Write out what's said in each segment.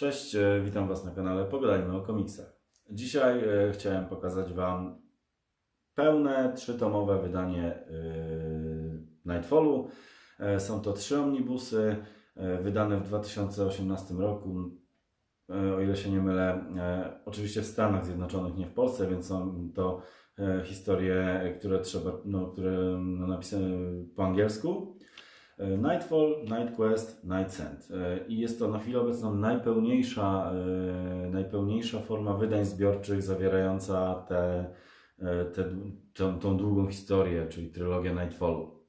Cześć, e, witam Was na kanale Pogadajmy o komiksach. Dzisiaj e, chciałem pokazać Wam pełne trzytomowe wydanie e, Nightfallu. Są to trzy omnibusy wydane w 2018 roku. O ile się nie mylę, oczywiście w Stanach Zjednoczonych, nie w Polsce, więc są to historie, które trzeba, no, które no, napisane po angielsku. E, Nightfall, Night Quest, Night Send. E, I jest to na chwilę obecną najpełniejsza, e, najpełniejsza forma wydań zbiorczych zawierająca te, e, te, tą, tą długą historię, czyli trylogię Nightfallu.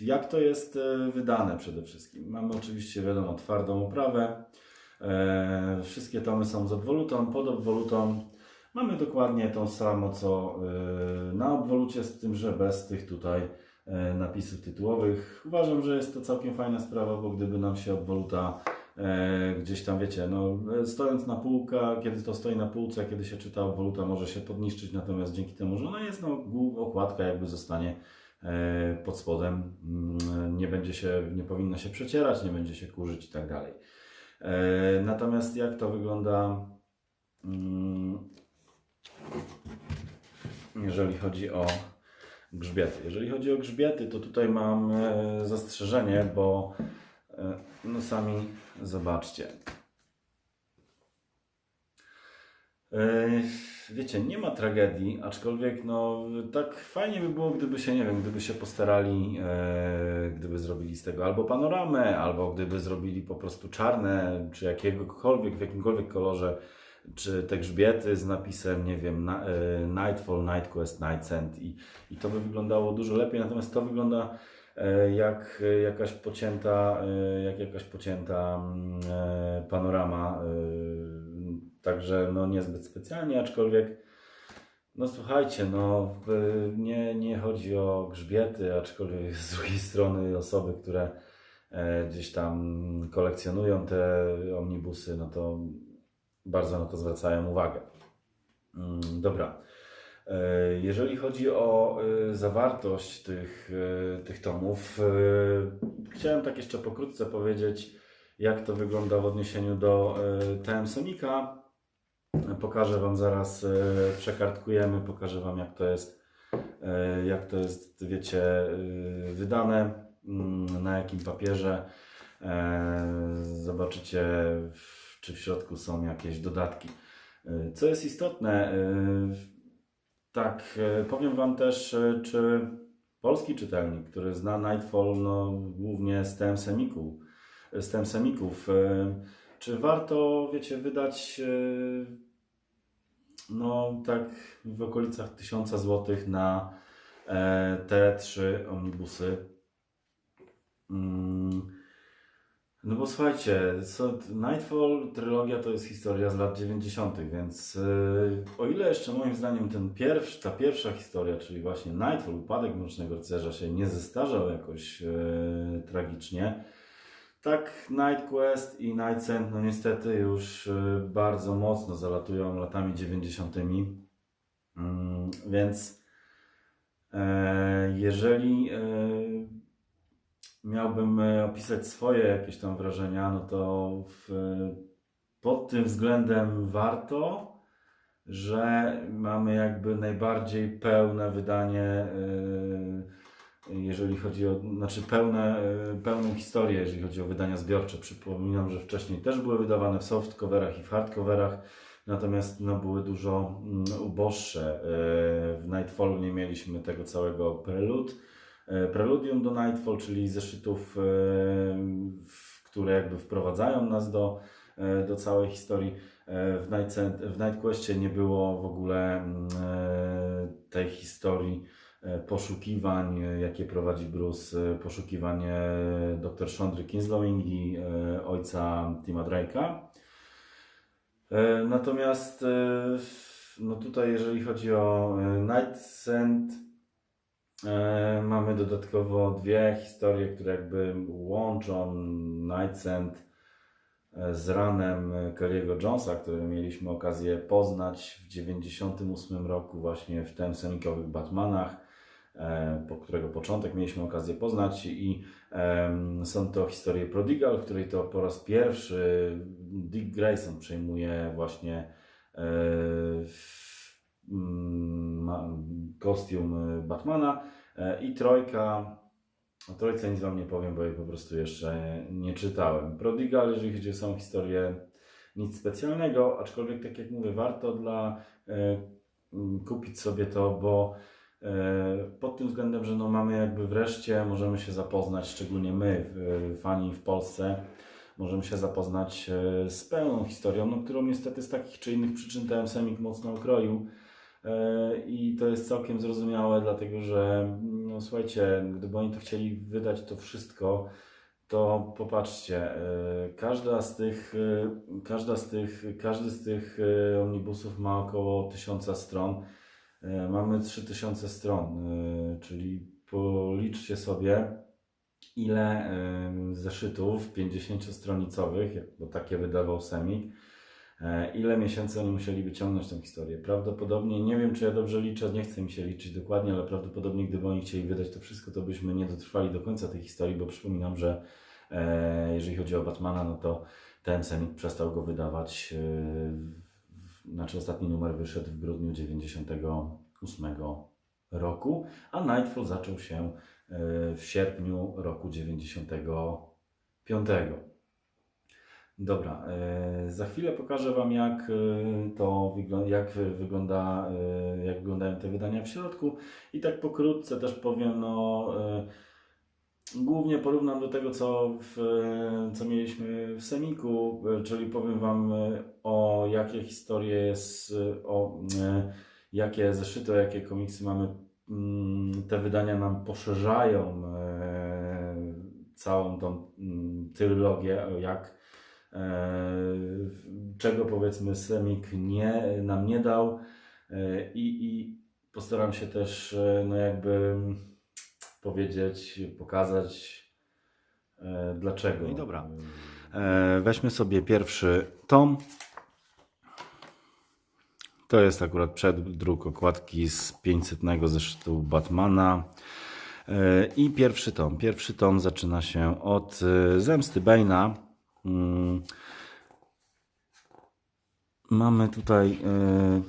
Jak to jest wydane przede wszystkim? Mamy oczywiście, wiadomo, twardą oprawę. Wszystkie tomy są z obwolutą, pod obwolutą. Mamy dokładnie tą samą co na obwolucie, z tym, że bez tych tutaj napisów tytułowych. Uważam, że jest to całkiem fajna sprawa, bo gdyby nam się obwoluta e, gdzieś tam, wiecie, no, e, stojąc na półka, kiedy to stoi na półce, kiedy się czyta obwoluta, może się podniszczyć, natomiast dzięki temu, że ona jest, no, okładka jakby zostanie e, pod spodem, mm, nie będzie się, nie powinna się przecierać, nie będzie się kurzyć i tak dalej. E, Natomiast jak to wygląda, mm, jeżeli chodzi o grzbiety? Jeżeli chodzi o grzbiety, to tutaj mam e, zastrzeżenie, bo e, no sami zobaczcie. E, Wiecie, nie ma tragedii, aczkolwiek no tak fajnie by było, gdyby się, nie wiem, gdyby się postarali, gdyby zrobili z tego albo panoramę, albo gdyby zrobili po prostu czarne, czy jakiegokolwiek, w jakimkolwiek kolorze, czy te grzbiety z napisem, nie wiem, na, e, Nightfall, Night Quest, Night Send i, i to by wyglądało dużo lepiej, natomiast to wygląda e, jak jakaś pocięta, e, jak jakaś pocięta mm, panorama, także no niezbyt specjalnie, aczkolwiek no słuchajcie, no nie, nie chodzi o grzbiety, aczkolwiek z drugiej strony osoby, które gdzieś tam kolekcjonują te omnibusy, no to bardzo na to zwracają uwagę. Mm, Dobra. E, Jeżeli chodzi o e, zawartość tych, e, tych tomów, chciałem tak jeszcze pokrótce powiedzieć, jak to wygląda w odniesieniu do TM Sonika. Pokażę Wam zaraz, przekartkujemy, pokażę Wam jak to jest, jak to jest, wiecie, wydane, mm, na jakim papierze. Zobaczycie, w- czy w środku są jakieś dodatki. E, Co jest istotne, e, tak, e, powiem Wam też, czy polski czytelnik, który zna Nightfall, no, głównie z TM Semiku, z TM Semików, czy warto, wiecie, wydać no tak w okolicach 1000 zł na e, te trzy omnibusy? Mm, No bo słuchajcie, so, Nightfall trylogia to jest historia z lat 90., więc e, o ile jeszcze moim zdaniem ten pierwszy, ta pierwsza historia, czyli właśnie Nightfall, upadek Mrocznego Rycerza się nie zestarzał jakoś e, tragicznie, tak, Night Quest i Night no niestety już y, bardzo mocno zalatują latami 90. Mm, więc e, jeżeli e, miałbym e, opisać swoje jakieś tam wrażenia, no to w, pod tym względem warto, że mamy jakby najbardziej pełne wydanie e, jeżeli chodzi o, znaczy pełne, e, pełną historię, jeżeli chodzi o wydania zbiorcze. Przypominam, że wcześniej też były wydawane w softcoverach i w hardcoverach, natomiast no, były dużo mm, uboższe. E, W Nightfallu nie mieliśmy tego całego prelud, e, preludium do Nightfall, czyli zeszytów, e, które jakby wprowadzają nas do, e, do całej historii. E, W Night, w Night Questie nie było w ogóle mm, e, tej historii e, poszukiwań, e, jakie prowadzi Bruce, e, poszukiwanie dr Shondry Kinslowing i e, ojca Tima Drake'a. E, Natomiast e, no tutaj, jeżeli chodzi o e, Night Send, e, mamy dodatkowo dwie historie, które jakby łączą Night Send e, z ranem Kerry'ego Jonesa, który mieliśmy okazję poznać w 98 roku właśnie w tym semikowych Batmanach. e, po którego początek mieliśmy okazję poznać i są to historie Prodigal, w której to po raz pierwszy Dick Grayson przejmuje właśnie e, kostium e, Batmana e, i Trojka o Trójce nic Wam nie powiem, bo jej po prostu jeszcze nie czytałem. Prodigal, jeżeli chodzi o samą historię, nic specjalnego, aczkolwiek tak jak mówię, warto dla e, kupić sobie to, bo pod tym względem, że no mamy jakby wreszcie, możemy się zapoznać, szczególnie my, fani w Polsce, możemy się zapoznać z pełną historią, no, którą niestety z takich czy innych przyczyn TM Semik mocno okroił. E, I to jest całkiem zrozumiałe, dlatego że, no słuchajcie, gdyby oni to chcieli wydać to wszystko, to popatrzcie, e, każda z tych, e, każda z tych, każdy z tych omnibusów ma około 1000 stron. Mamy 3000 stron, czyli policzcie sobie, ile zeszytów 50-stronicowych, jak- bo takie wydawał Semik, Ile miesięcy oni musieliby ciągnąć tą historię? Prawdopodobnie, nie wiem czy ja dobrze liczę, nie chcę mi się liczyć dokładnie, ale prawdopodobnie gdyby oni chcieli wydać to wszystko, to byśmy nie dotrwali do końca tej historii, bo przypominam, że e, jeżeli chodzi o Batmana, no to ten Semik przestał go wydawać, e, znaczy ostatni numer wyszedł w grudniu 98 roku, a Nightfall zaczął się e, w sierpniu roku 95. Dobra, e, za chwilę pokażę Wam, jak e, to wygląda, jak wygląda, e, jak wyglądają te wydania w środku. I tak pokrótce też powiem, no, głównie porównam do tego, co, w, co mieliśmy w Semiku, czyli powiem Wam o jakie historie jest, o jakie zeszyty, o jakie komiksy mamy. Mm, Te wydania nam poszerzają całą tą mm, trylogię, jak czego powiedzmy Semik nie, nam nie dał e, i, i postaram się też e, no jakby powiedzieć, pokazać e, dlaczego. No i dobra. E, Weźmy sobie pierwszy tom. To jest akurat przedruk okładki z 500 zeszytu Batmana. E, I pierwszy tom. Pierwszy tom zaczyna się od e, Zemsty Bane'a. Mm. Mamy tutaj. e,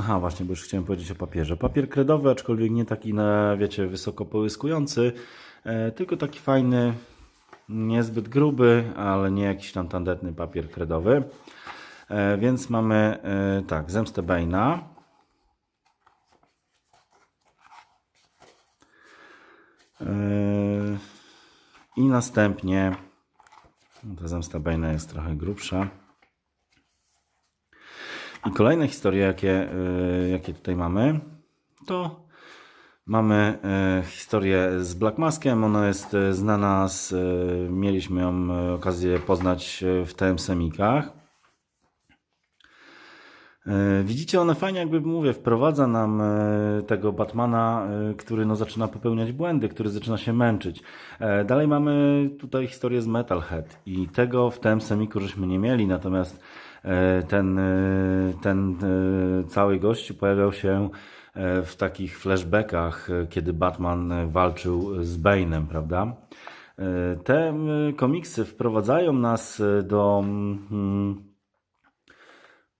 Aha, właśnie, bo już chciałem powiedzieć o papierze. Papier kredowy, aczkolwiek nie taki na, wiecie, wysoko połyskujący, e, tylko taki fajny, niezbyt gruby, ale nie jakiś tam tandetny papier kredowy. E, Więc mamy tak, Zemstę. E, I następnie ta zemsta Bane'a jest trochę grubsza. I kolejne historie, jakie, y, jakie tutaj mamy, to mamy y, historię z Black Maskiem. Ona jest y, znana, z, mieliśmy ją okazję poznać w TM Semikach. E, Widzicie, one fajnie, jakby mówię, wprowadza nam e, tego Batmana, e, który no, zaczyna popełniać błędy, który zaczyna się męczyć. Dalej mamy tutaj historię z Metalhead i tego w tym semiku żeśmy nie mieli, natomiast ten, ten cały gościu pojawiał się w takich flashbackach, kiedy Batman walczył z Bane'em, prawda? Te komiksy wprowadzają nas do... mm,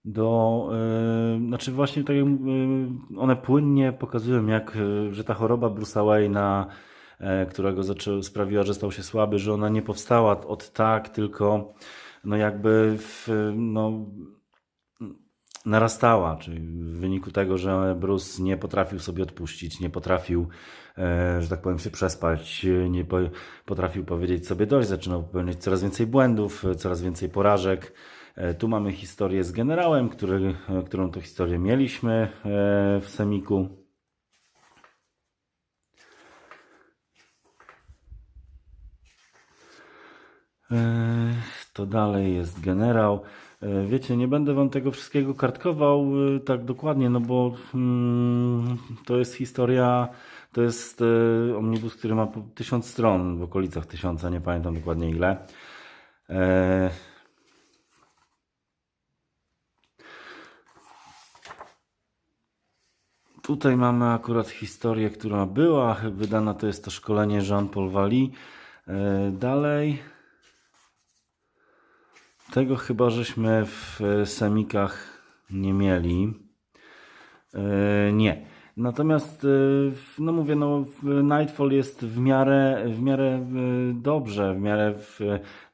do, y, znaczy właśnie tak jak y, one płynnie pokazują, jak, y, że ta choroba Bruce'a Wayne'a, e, którego zaczę, sprawiła, że stał się słaby, że ona nie powstała od tak, tylko no jakby w, no, narastała, czyli w wyniku tego, że Bruce nie potrafił sobie odpuścić, nie potrafił, że tak powiem, się przespać, nie po, potrafił powiedzieć sobie dość, zaczynał popełniać coraz więcej błędów, coraz więcej porażek. E, Tu mamy historię z generałem, który, e, którą to historię mieliśmy e, w Semiku. To dalej jest generał. Wiecie, nie będę wam tego wszystkiego kartkował tak dokładnie, no bo mm, to jest historia, to jest omnibus, który ma tysiąc stron, w okolicach tysiąca, nie pamiętam dokładnie ile. Tutaj mamy akurat historię, która była wydana, to jest to szkolenie Jean-Paul Valli. E, Dalej. Tego chyba żeśmy w e, semikach nie mieli. E, Nie. Natomiast, no mówię, no Nightfall jest w miarę, w miarę dobrze, w miarę, w,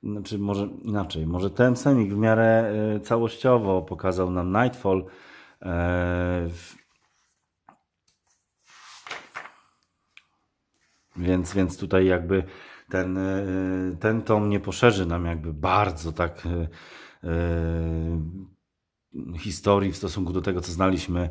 znaczy może inaczej, może ten semik w miarę całościowo pokazał nam Nightfall. E, w- Więc, więc tutaj jakby ten, e, ten tom nie poszerzy nam jakby bardzo tak e, e, historii w stosunku do tego, co znaliśmy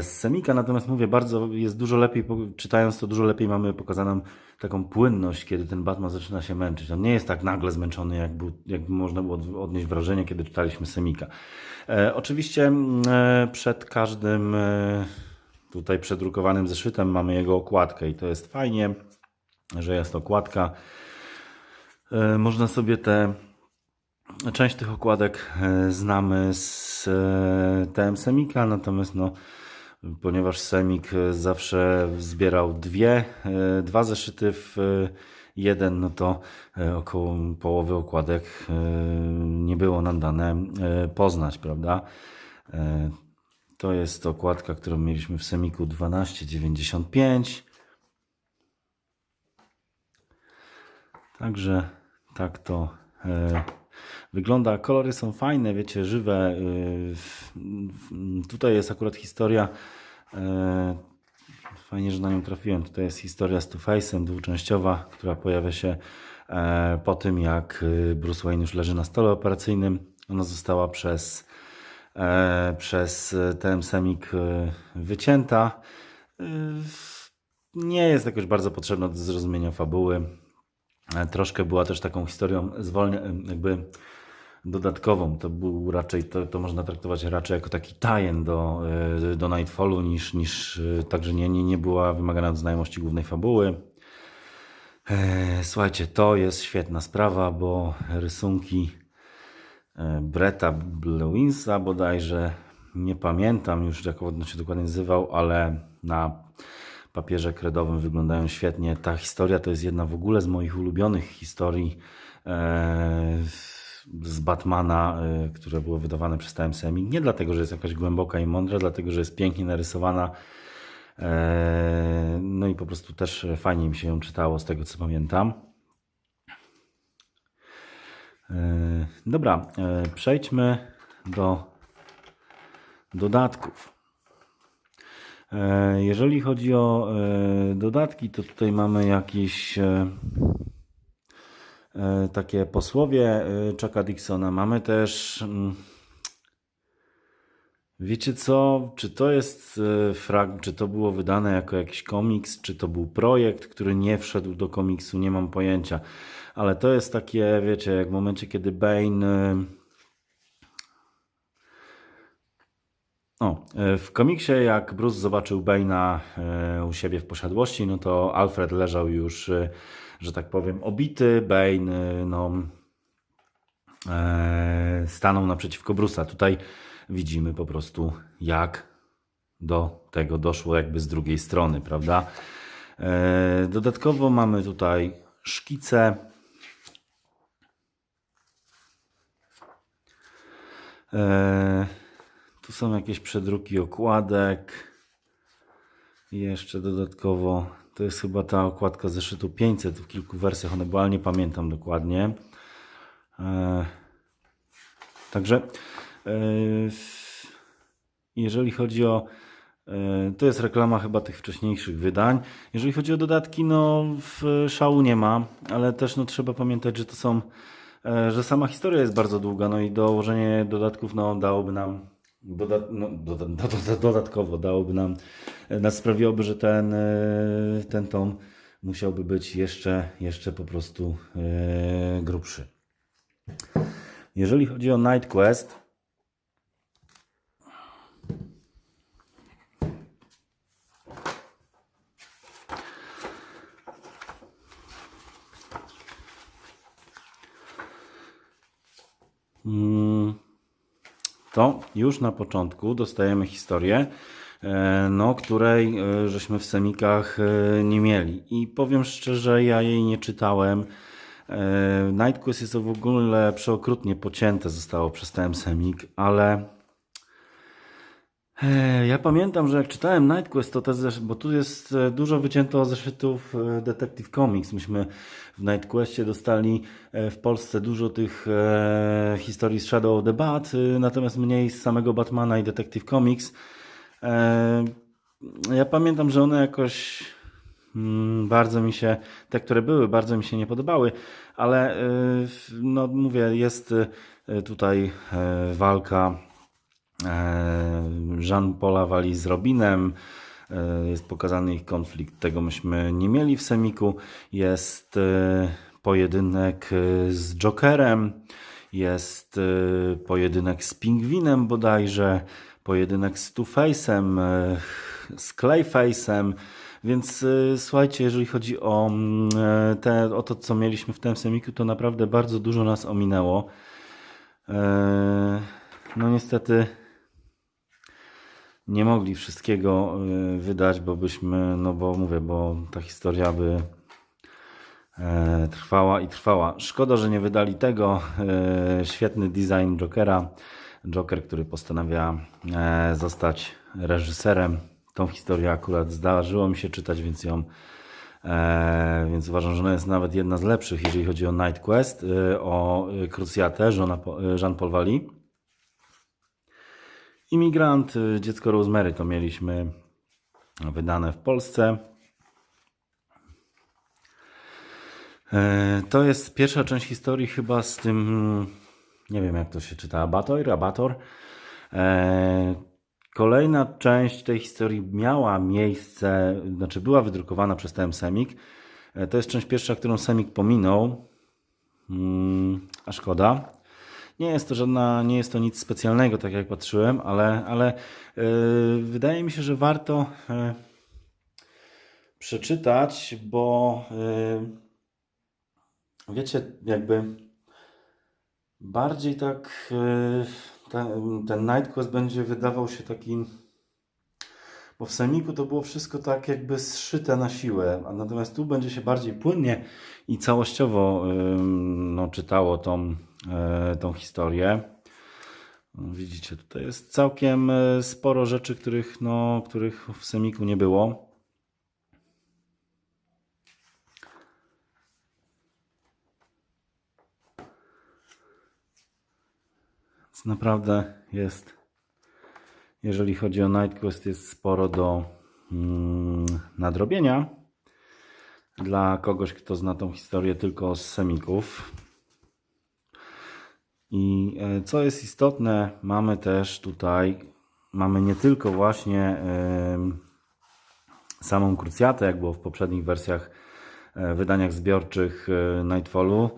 z Semika. Natomiast mówię, bardzo jest dużo lepiej, czytając to dużo lepiej mamy pokazaną taką płynność, kiedy ten Batman zaczyna się męczyć. On nie jest tak nagle zmęczony, jak, był, jak można było od- odnieść wrażenie, kiedy czytaliśmy Semika. E, oczywiście mm, e, przed każdym e, tutaj przedrukowanym zeszytem mamy jego okładkę i to jest fajnie, że jest okładka. E, Można sobie te część tych okładek e, znamy z e, TM Semika, natomiast no, ponieważ Semik zawsze zbierał dwie, dwa zeszyty w jeden, no to około połowy okładek nie było nam dane poznać, prawda? To jest okładka, którą mieliśmy w Semiku 1295. Także tak to e, wygląda. Kolory są fajne, wiecie, żywe. e, tutaj jest akurat historia. E, fajnie, że na nią trafiłem. Tutaj jest historia z Two-Face'em, dwuczęściowa, która pojawia się e, po tym, jak e, Bruce Wayne już leży na stole operacyjnym. Ona została przez, przez e, TM Semik e, wycięta. E, nie jest jakoś bardzo potrzebna do zrozumienia fabuły. Troszkę była też taką historią zwolnia, jakby dodatkową. To był raczej, to, to można traktować raczej jako taki tajen do, do Nightfallu niż, niż także nie, nie, nie była wymagana do znajomości głównej fabuły. Słuchajcie, to jest świetna sprawa, bo rysunki e, Bretta Blewinsa bodajże, nie pamiętam już jak on się dokładnie nazywał, ale na papierze kredowym wyglądają świetnie. Ta historia to jest jedna w ogóle z moich ulubionych historii e, z Batmana, e, które były wydawane przez TMSM. Nie dlatego, że jest jakaś głęboka i mądra, dlatego, że jest pięknie narysowana. No i po prostu też fajnie mi się ją czytało z tego, co pamiętam. E, Dobra, e, przejdźmy do dodatków. E, Jeżeli chodzi o dodatki, to tutaj mamy jakieś takie posłowie Chucka Dixona. Mamy też. Wiecie co? Czy to jest e, frag, czy to było wydane jako jakiś komiks, czy to był projekt, który nie wszedł do komiksu, nie mam pojęcia. Ale to jest takie, wiecie, jak w momencie, kiedy Bane. e, O, e, w komiksie jak Bruce zobaczył Bane'a u siebie w posiadłości, no to Alfred leżał już, że tak powiem, obity. Bane, no, stanął naprzeciwko Bruce'a. Tutaj widzimy po prostu, jak do tego doszło jakby z drugiej strony, prawda? E, Dodatkowo mamy tutaj szkice. E, Tu są jakieś przedruki okładek. I jeszcze dodatkowo, to jest chyba ta okładka zeszytu 500 w kilku wersjach, one były, ale nie pamiętam dokładnie. Także e, jeżeli chodzi o. e, To jest reklama chyba tych wcześniejszych wydań. Jeżeli chodzi o dodatki, no w szału nie ma, ale też no, trzeba pamiętać, że to są. e, że sama historia jest bardzo długa, no i dołożenie dodatków no, dałoby nam. No, doda, doda, dodatkowo dałoby nam, nas sprawiłoby, że ten, ten tom musiałby być jeszcze, jeszcze po prostu grubszy. Jeżeli chodzi o Night Quest, mm, to już na początku dostajemy historię, e, no, której e, żeśmy w semikach e, nie mieli. I powiem szczerze, ja jej nie czytałem. E, Night Quest jest w ogóle przeokrutnie pocięte zostało przez ten semik, ale E, Ja pamiętam, że jak czytałem Night Quest, to te zesz- bo tu jest e, dużo wycięto zeszytów Detective Comics. Myśmy w Night Questie dostali w Polsce dużo tych historii z Shadow of the Bat, natomiast mniej z samego Batmana i Detective Comics. Ja pamiętam, że one jakoś bardzo mi się, te, które były, bardzo mi się nie podobały, ale e, no mówię, jest e, tutaj e, walka e, Jean-Paula Wali z Robinem. E, Jest pokazany ich konflikt. Tego myśmy nie mieli w Semiku. Jest pojedynek z Jokerem. Jest pojedynek z Pingwinem bodajże. Pojedynek z Two-Face'em, z Clayface'em. Więc e, słuchajcie, jeżeli chodzi o, e, te, o to, co mieliśmy w tym Semiku, to naprawdę bardzo dużo nas ominęło. E, No niestety nie mogli wszystkiego y, wydać, bo byśmy, no bo mówię, bo ta historia by e, trwała i trwała. Szkoda, że nie wydali tego. Świetny design Jokera. Joker, który postanawia zostać reżyserem. Tą historię akurat zdarzyło mi się czytać, więc ją E, więc uważam, że ona jest nawet jedna z lepszych, jeżeli chodzi o Night Quest, e, o Po- e, Jean-Paul Valley. Imigrant, dziecko Rosemary to mieliśmy wydane w Polsce. To jest pierwsza część historii chyba z tym, nie wiem jak to się czyta, Abator, Abator. Kolejna część tej historii miała miejsce, znaczy była wydrukowana przez TM Semik. E, To jest część pierwsza, którą Semik pominął, Mm, a szkoda. Nie jest to żadna, nie jest to nic specjalnego, tak jak patrzyłem, ale, ale yy, wydaje mi się, że warto yy, przeczytać, bo yy, wiecie, jakby bardziej tak yy, ten, ten Night będzie wydawał się taki bo w Semiku to było wszystko tak jakby zszyte na siłę, a natomiast tu będzie się bardziej płynnie i całościowo no, czytało tą, e, tą historię. Widzicie, tutaj jest całkiem e, sporo rzeczy, których, no, których w Semiku nie było. Naprawdę jest jeżeli chodzi o Night Quest, jest sporo do mm, nadrobienia. Dla kogoś, kto zna tą historię tylko z semików. I e, co jest istotne, mamy też tutaj, mamy nie tylko właśnie samą krucjatę, jak było w poprzednich wersjach, e, wydaniach zbiorczych e, Nightfallu,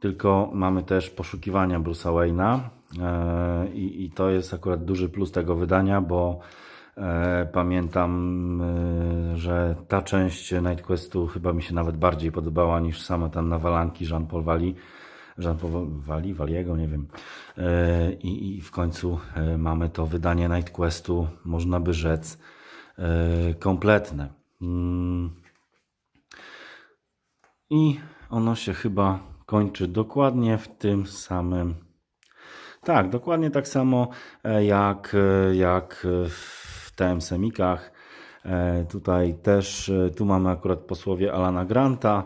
tylko mamy też poszukiwania Bruce'a Wayne'a e, i, i to jest akurat duży plus tego wydania, bo e, pamiętam, e, że ta część Night Questu chyba mi się nawet bardziej podobała niż same tam nawalanki Jean-Paul Valley. Jean-Paul Valley, Valiego, nie wiem. I, I w końcu mamy to wydanie Night Questu, można by rzec, kompletne. Mm. I ono się chyba kończy dokładnie w tym samym. Tak, dokładnie tak samo e, jak, e, jak w TM Semikach. E, Tutaj też, tu mamy akurat posłowie Alana Granta,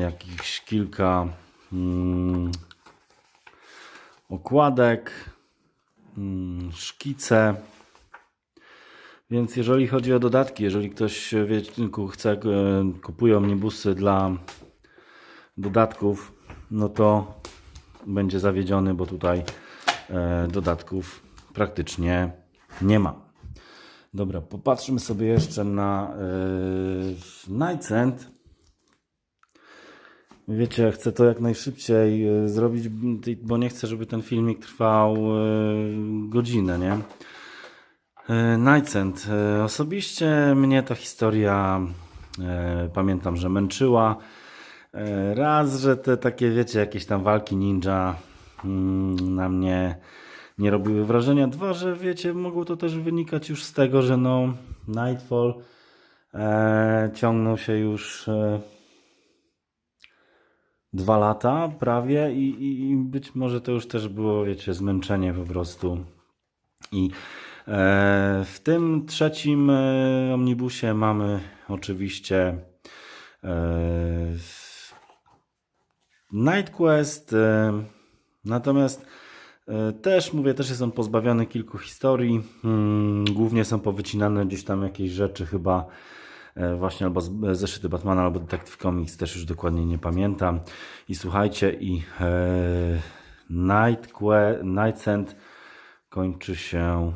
jakichś kilka mm, okładek, mm, szkice. Więc jeżeli chodzi o dodatki, jeżeli ktoś wie, chce, kupuje omnibusy dla dodatków, no to będzie zawiedziony, bo tutaj e, dodatków praktycznie nie ma. Dobra, popatrzmy sobie jeszcze na e, Night's End. Wiecie, chcę to jak najszybciej e, zrobić, bo nie chcę, żeby ten filmik trwał godzinę, nie? E, Osobiście mnie ta historia pamiętam, że męczyła. E, Raz, że te takie, wiecie, jakieś tam walki ninja mm, na mnie nie robiły wrażenia. Dwa, że wiecie, mogło to też wynikać już z tego, że no Nightfall e, ciągnął się już e, dwa lata prawie i, i, być może to już też było, wiecie, zmęczenie po prostu. I e, w tym trzecim e, omnibusie mamy oczywiście e, Night Quest, e, natomiast e, też mówię, też jest on pozbawiony kilku historii. Mm, Głównie są powycinane gdzieś tam jakieś rzeczy, chyba e, właśnie albo zeszyty Batmana, albo Detective Comics, też już dokładnie nie pamiętam. I słuchajcie, i Night, Que- Night kończy się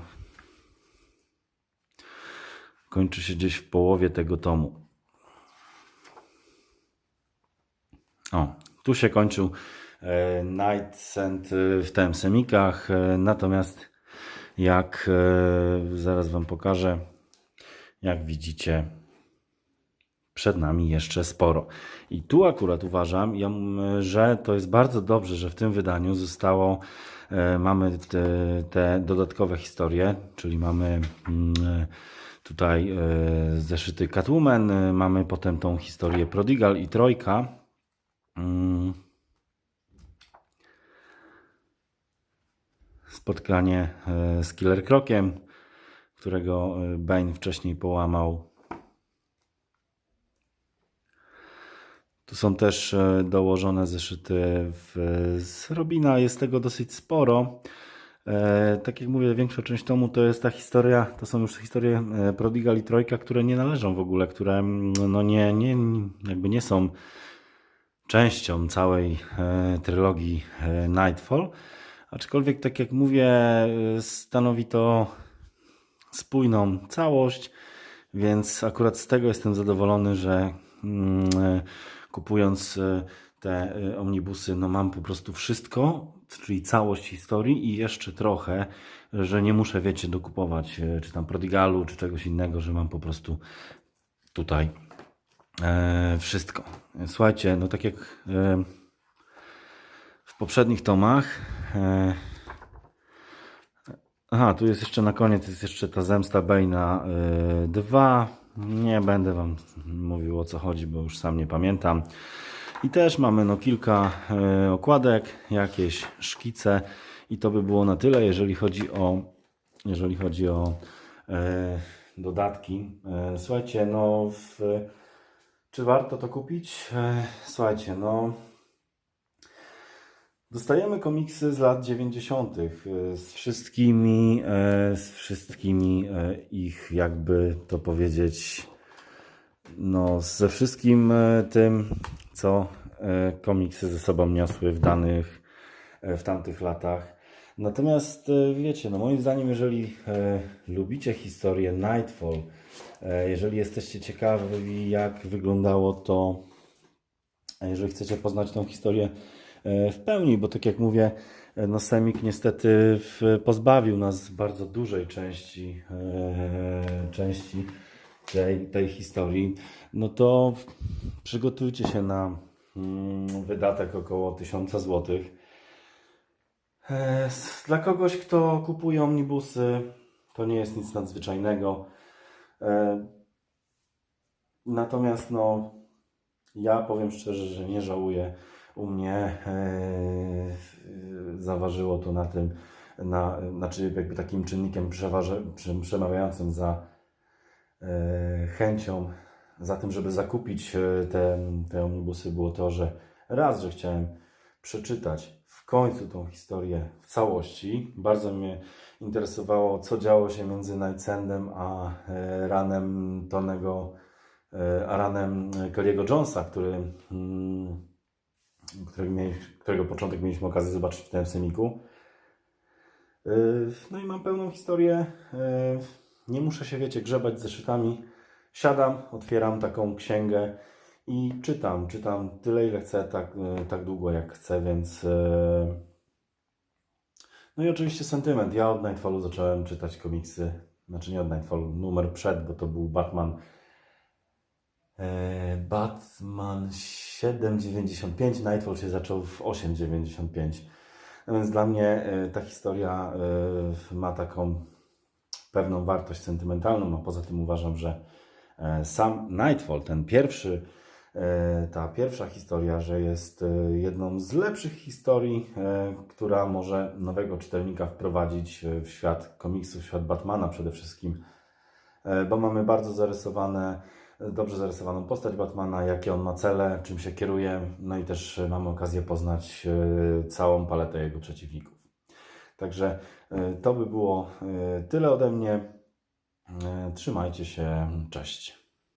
kończy się gdzieś w połowie tego tomu. O, tu się kończył e, Night End e, w tym semikach, e, natomiast jak e, zaraz Wam pokażę, jak widzicie, przed nami jeszcze sporo. I tu akurat uważam, że to jest bardzo dobrze, że w tym wydaniu zostało, mamy te, te dodatkowe historie, czyli mamy tutaj zeszyty Catwoman, mamy potem tą historię Prodigal i Trojka. Mm. Spotkanie e, z Killer Krokiem, którego e, Bane wcześniej połamał. Tu są też e, dołożone zeszyty w, z Robina, jest tego dosyć sporo. E, tak jak mówię, większa część tomu to jest ta historia, to są już historie Prodigal i Trojka, które nie należą w ogóle, które mm, no nie, nie, jakby nie są częścią całej e, trylogii e, Nightfall. Aczkolwiek, tak jak mówię, e, stanowi to spójną całość, więc akurat z tego jestem zadowolony, że mm, kupując te omnibusy, no mam po prostu wszystko, czyli całość historii i jeszcze trochę, że nie muszę, wiecie, dokupować czy tam Prodigalu, czy czegoś innego, że mam po prostu tutaj e, wszystko. Słuchajcie, no tak jak e, w poprzednich tomach. E, aha, tu jest jeszcze na koniec, jest jeszcze ta zemsta Bane'a 2. Nie będę Wam mówił o co chodzi, bo już sam nie pamiętam. I też mamy no kilka okładek, jakieś szkice i to by było na tyle, jeżeli chodzi o jeżeli chodzi o e, dodatki. E, słuchajcie, no w, czy warto to kupić? E, Słuchajcie, no. Dostajemy komiksy z lat 90. e, z wszystkimi, e, z wszystkimi ich, jakby to powiedzieć, no, ze wszystkim tym, co komiksy ze sobą niosły w danych, w tamtych latach. Natomiast e, wiecie, no moim zdaniem, jeżeli e, lubicie historię Nightfall, e, jeżeli jesteście ciekawi, jak wyglądało to, jeżeli chcecie poznać tą historię e, w pełni, bo tak jak mówię, e, no Semik niestety w, pozbawił nas bardzo dużej części, e, części tej, tej historii, no to przygotujcie się na mm, wydatek około 1000 złotych. E, Dla kogoś, kto kupuje omnibusy, to nie jest nic nadzwyczajnego. E, Natomiast no, ja powiem szczerze, że nie żałuję. U mnie e, zaważyło to na tym, na, znaczy jakby takim czynnikiem przemawiającym za chęcią, za tym, żeby zakupić te, te omnibusy było to, że raz, że chciałem przeczytać w końcu tą historię w całości. Bardzo mnie interesowało, co działo się między Nightsendem a e, ranem Tonego, e, a ranem Kelly'ego Jonesa, który, mm, którego, początek mieliśmy okazję zobaczyć w tym semiku. E, No i mam pełną historię. Nie muszę się, wiecie, grzebać zeszytami. Siadam, otwieram taką księgę i czytam. Czytam tyle, ile chcę, tak, e, tak długo, jak chcę, więc. e, No i oczywiście sentyment. Ja od Nightfallu zacząłem czytać komiksy. Znaczy nie od Nightfallu, numer przed, bo to był Batman. e, Batman 7,95. Nightfall się zaczął w 8,95. Więc dla mnie ta historia ma taką pewną wartość sentymentalną, a poza tym uważam, że sam Nightfall, ten pierwszy, ta pierwsza historia, że jest e, jedną z lepszych historii, e, która może nowego czytelnika wprowadzić e, w świat komiksu, w świat Batmana przede wszystkim, E, bo mamy bardzo zarysowane, dobrze zarysowaną postać Batmana, jakie on ma cele, czym się kieruje, no i też e, mamy okazję poznać e, całą paletę jego przeciwników. Także e, to by było e, tyle ode mnie. E, Trzymajcie się, cześć.